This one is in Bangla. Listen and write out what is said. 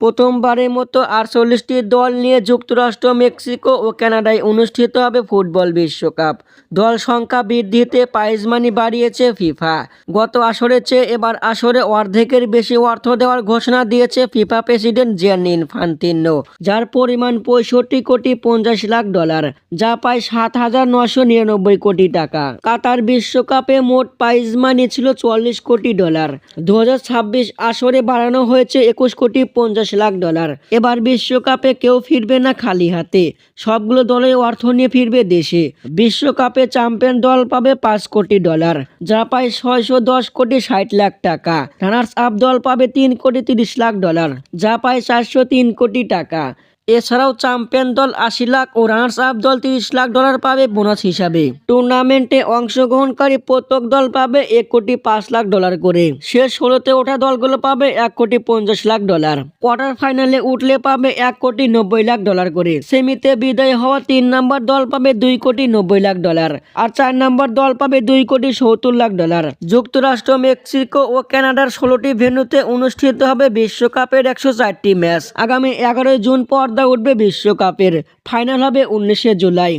প্রথমবারের মতো আটচল্লিশটি দল নিয়ে যুক্তরাষ্ট্র, মেক্সিকো ও কানাডায় অনুষ্ঠিত হবে ফুটবল বিশ্বকাপ। দল সংখ্যা বৃদ্ধিতে প্রাইজ মানি বাড়িয়েছে ফিফা গত আসরের চেয়ে এবার আসরে অর্ধেকের বেশি অর্থ দেওয়ার ঘোষণা দিয়েছে ফিফা প্রেসিডেন্ট জিয়ানি ইনফান্তিনো যার পরিমাণ পঁয়ষট্টি কোটি পঞ্চাশ লাখ ডলার যা প্রায় সাত হাজার নশো নিরানব্বই কোটি টাকা। কাতার বিশ্বকাপে মোট প্রাইজ মানি ছিল চুয়াল্লিশ কোটি ডলার দু হাজার ছাব্বিশ আসরে বাড়ানো হয়েছে একুশ কোটি পঞ্চাশ লাখ ডলার। এবার বিশ্বকাপে কেউ ফিরবে না খালি হাতে। সবগুলো দলে অর্থ নিয়ে ফিরবে দেশে। বিশ্বকাপে চ্যাম্পিয়ন দল পাবে পাঁচ কোটি ডলার। যা পায় ছয়শো দশ কোটি ষাট লাখ টাকা। রানার্স আপ দল পাবে তিন কোটি তিরিশ লাখ ডলার। যা পায় চারশো তিন কোটি টাকা। এছাড়াও চ্যাম্পিয়ন দল আশি লাখ ও রানার্স আপ দল তিরিশ লাখ ডলার পাবে বোনাস হিসাবে। টুর্নামেন্টে অংশগ্রহণকারী প্রত্যেক দল পাবে এক কোটি পাঁচ লাখ ডলার করে। শেষ ষোলোতে ওঠা দলগুলো পাবে এক কোটি পঞ্চাশ লাখ ডলার। কোয়ার্টার ফাইনালে উঠলে পাবে এক কোটি নব্বই লাখ ডলার করে। সেমিতে বিদায় হওয়া তিন নম্বর দল পাবে দুই কোটি নব্বই লাখ ডলার আর চার নম্বর দল পাবে দুই কোটি সত্তর লাখ ডলার। যুক্তরাষ্ট্র, মেক্সিকো ও কানাডার ষোলোটি ভেন্যুতে অনুষ্ঠিত হবে বিশ্বকাপের একশো চারটি ম্যাচ। আগামী এগারোই জুন পর্দা উঠবে বিশ্বকাপের। ফাইনাল হবে উনিশে জুলাই।